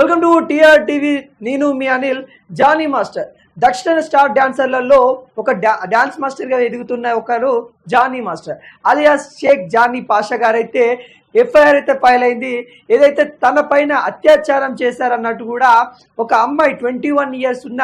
Welcome to TR TV నేను మీ Anil Johnny master. దక్షిణ స్టార్ డాన్సర్లలో ఒక డాన్స్ మాస్టర్గా ఎదుగుతున్న ఒకరు Johnny master. Alias Sheikh Johnny Pasha గారైతే ఎఫ్ఐఆర్ అయితే ఫైల్ అయింది ఏదైతే తన పైన అత్యాచారం చేశారన్నట్టు కూడా ఒక అమ్మాయి ట్వంటీ వన్ ఇయర్స్ ఉన్న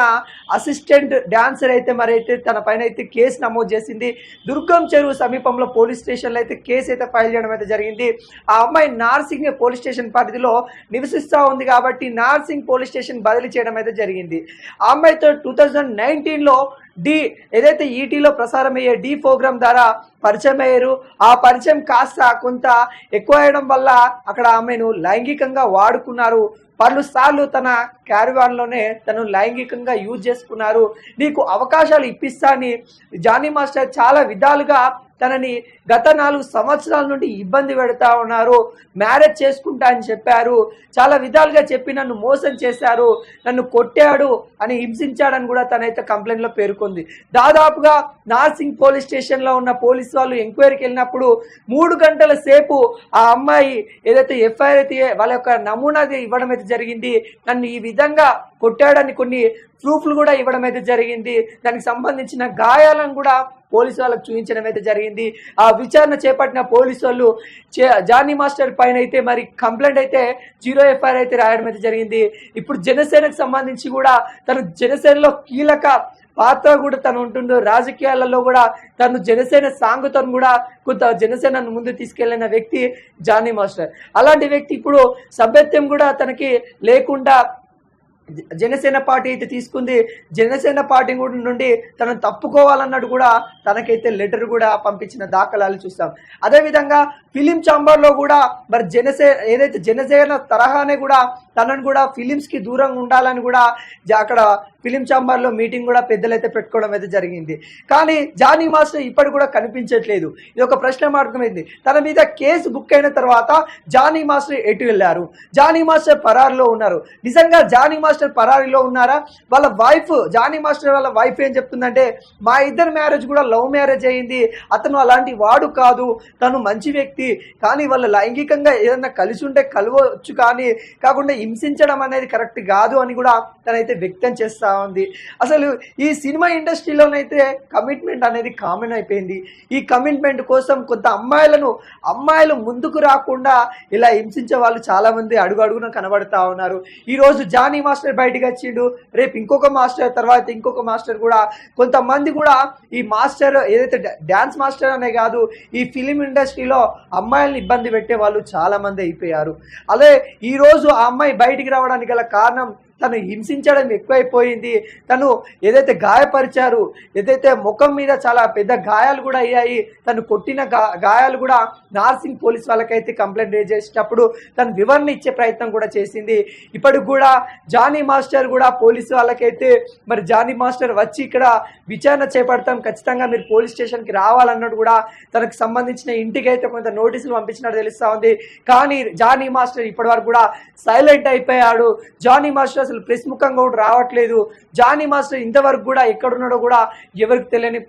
అసిస్టెంట్ డాన్సర్ అయితే మరి అయితే తన పైన అయితే కేసు నమోదు చేసింది. దుర్గం చెరువు సమీపంలో పోలీస్ స్టేషన్లో అయితే కేసు అయితే ఫైల్ చేయడం అయితే జరిగింది. ఆ అమ్మాయి నార్సింగ్ పోలీస్ స్టేషన్ పరిధిలో నివసిస్తూ ఉంది కాబట్టి నార్సింగ్ పోలీస్ స్టేషన్ బదిలీ చేయడం అయితే జరిగింది. ఆ అమ్మాయితో టూ థౌజండ్ నైన్టీన్లో డి ఏదైతే ఈటీలో ప్రసారం అయ్యే డి ప్రోగ్రామ్ ద్వారా పరిచయం అయ్యారు ఆ పరిచయం కాస్త కొంత ఎక్కువ అయ్యడం వల్ల అక్కడ ఆమెను లైంగికంగా వాడుకున్నారు. పలు సార్లు తన క్యారివాన్లోనే తను లైంగికంగా యూజ్ చేసుకున్నారు. నీకు అవకాశాలు ఇప్పిస్తా అని జానీ మాస్టర్ చాలా విధాలుగా తనని గత నాలుగు సంవత్సరాల నుండి ఇబ్బంది పెడతా ఉన్నారు. మ్యారేజ్ చేసుకుంటా అని చెప్పారు. చాలా విధాలుగా చెప్పి నన్ను మోసం చేశారు. నన్ను కొట్టాడు అని హింసించాడని కూడా తనైతే కంప్లైంట్లో పేర్కొంది. దాదాపుగా నార్సింగ్ పోలీస్ స్టేషన్లో ఉన్న పోలీస్ వాళ్ళు ఎంక్వైరీకి వెళ్ళినప్పుడు మూడు గంటల సేపు ఆ అమ్మాయి ఏదైతే ఎఫ్ఐఆర్ అయితే వాళ్ళ యొక్క నమూనా ఇవ్వడం అయితే జరిగింది. నన్ను ఈ విధంగా కొట్టాడని కొన్ని ప్రూఫ్లు కూడా ఇవ్వడం అయితే జరిగింది. దానికి సంబంధించిన గాయాలను కూడా పోలీసు వాళ్ళకు చూపించడం అయితే జరిగింది. ఆ విచారణ చేపట్టిన పోలీసు వాళ్ళు చే- జానీ మాస్టర్ పైన అయితే మరి కంప్లైంట్ అయితే జీరో ఎఫ్ఐఆర్ అయితే రాయడం అయితే జరిగింది. ఇప్పుడు జనసేనకు సంబంధించి కూడా తను జనసేనలో కీలక పాత్ర కూడా తను ఉంటుండో రాజకీయాలలో కూడా తను జనసేన సాంగుతో కూడా కొంత జనసేనను ముందు తీసుకెళ్ళిన వ్యక్తి జానీ మాస్టర్. అలాంటి వ్యక్తి ఇప్పుడు సభ్యత్వం కూడా తనకి లేకుండా జనసేన పార్టీ అయితే తీసుకుంది. జనసేన పార్టీ కూడా నుండి తనను తప్పుకోవాలన్నట్టు కూడా తనకైతే లెటర్ కూడా పంపించిన దాఖలాలు చూస్తాం అదేవిధంగా ఫిలిం ఛాంబర్లో కూడా మరి జనసేన ఏదైతే జనసేన తరహానే కూడా తనను కూడా ఫిలిమ్స్కి దూరంగా ఉండాలని కూడా అక్కడ ఫిలిం ఛాంబర్లో మీటింగ్ కూడా పెద్దలైతే పెట్టుకోవడం అయితే జరిగింది. కానీ జానీ మాస్టర్ ఇప్పటి కూడా కనిపించట్లేదు. ఇది ఒక ప్రశ్న మార్గమైంది. తన మీద కేసు బుక్ అయిన తర్వాత జానీ మాస్టర్ ఎటు వెళ్ళారు? జానీ మాస్టర్ పరారులో ఉన్నారు. నిజంగా జానీ మాస్టర్ పరారీలో ఉన్నారా? వాళ్ళ వైఫ్ జానీ మాస్టర్ వాళ్ళ వైఫ్ ఏం చెప్తుందంటే మా ఇద్దరు మ్యారేజ్ కూడా లవ్ మ్యారేజ్ అయింది. అతను అలాంటి వాడు కాదు. తను మంచి వ్యక్తి. కానీ వాళ్ళ లైంగికంగా ఏదైనా కలిసి ఉంటే కలవచ్చు కానీ కాకుండా హింసించడం అనేది కరెక్ట్ కాదు అని కూడా తనైతే వ్యక్తం చేస్తూ ఉంది. అసలు ఈ సినిమా ఇండస్ట్రీలోనైతే కమిట్మెంట్ అనేది కామన్ అయిపోయింది. ఈ కమిట్మెంట్ కోసం కొంత అమ్మాయిలను అమ్మాయిలు ముందుకు రాకుండా ఇలా హింసించే వాళ్ళు చాలామంది అడుగు అడుగున కనబడతా ఉన్నారు. ఈరోజు జానీ మాస్టర్ బయటికి వచ్చిండు. రేపు ఇంకొక మాస్టర్ తర్వాత ఇంకొక మాస్టర్ కూడా. కొంతమంది కూడా ఈ మాస్టర్ ఏదైతే డ్యాన్స్ మాస్టర్ అనే కాదు ఈ ఫిలిం ఇండస్ట్రీలో అమ్మాయిల్ని ఇబ్బంది పెట్టే వాళ్ళు చాలామంది అయిపోయారు. అదే ఈరోజు ఆ అమ్మాయి బయటికి రావడానికి గల కారణం తను హింసించడం ఎక్కువైపోయింది. తను ఏదైతే గాయపరిచారు ఏదైతే ముఖం మీద చాలా పెద్ద గాయాలు కూడా అయ్యాయి తను కొట్టిన గాయాలు కూడా నార్సింగ్ పోలీస్ వాళ్ళకైతే కంప్లైంట్ రేజ్ చేసేటప్పుడు తను వివరణ ఇచ్చే ప్రయత్నం కూడా చేసింది. ఇప్పటికి కూడా జానీ మాస్టర్ కూడా పోలీసు వాళ్ళకైతే మరి జానీ మాస్టర్ వచ్చి ఇక్కడ విచారణ చేపడతాం ఖచ్చితంగా మీరు పోలీస్ స్టేషన్కి రావాలన్నట్టు కూడా తనకు సంబంధించిన ఇంటికి అయితే కొంత నోటీసులు పంపించినట్టు తెలుస్తా ఉంది. కానీ జానీ మాస్టర్ ఇప్పటి వరకు కూడా సైలెంట్ అయిపోయాడు. జానీ మాస్టర్ అసలు ప్రెస్ ముఖంగా కూడా రావట్లేదు. జానీ మాస్టర్ ఇంతవరకు కూడా ఎక్కడున్నాడో కూడా ఎవరికి తెలియని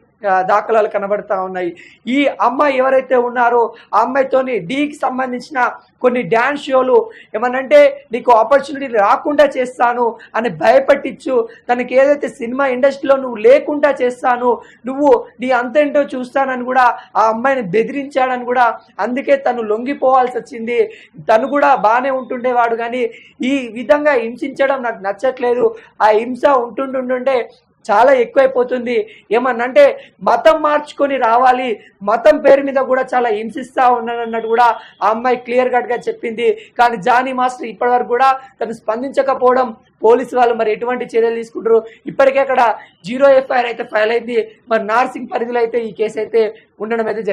దాఖలాలు కనబడతా ఉన్నాయి. ఈ అమ్మాయి ఎవరైతే ఉన్నారో ఆ అమ్మాయితోని డీకి సంబంధించిన కొన్ని డ్యాన్స్ షోలు ఏమనంటే నీకు ఆపర్చునిటీ రాకుండా చేస్తాను అని భయపెట్టించు. తనకి ఏదైతే సినిమా ఇండస్ట్రీలో నువ్వు లేకుండా చేస్తాను నువ్వు నీ అంతేంటో చూస్తానని కూడా ఆ అమ్మాయిని బెదిరించాడని కూడా అందుకే తను లొంగిపోవాల్సి వచ్చింది. తను కూడా బాగానే ఉంటుండేవాడు కానీ ఈ విధంగా హింసించడం నాకు నచ్చట్లేదు. ఆ హింస ఉంటుంటుండే చాలా ఎక్కువైపోతుంది. ఏమన్నంటే మతం మార్చుకొని రావాలి. మతం పేరు మీద కూడా చాలా హింసిస్తా ఉన్నానన్నట్టు కూడా ఆ అమ్మాయి క్లియర్ కట్గా చెప్పింది. కానీ జానీ మాస్టర్ ఇప్పటివరకు కూడా తను స్పందించకపోవడం పోలీసు వాళ్ళు మరి ఎటువంటి చర్యలు తీసుకుంటారు? ఇప్పటికే అక్కడ జీరో ఎఫ్ఐఆర్ అయితే ఫైల్ అయింది. మరి నార్సింగ్ పరిధిలో అయితే ఈ కేసు అయితే ఉండడం అయితే జరిగింది.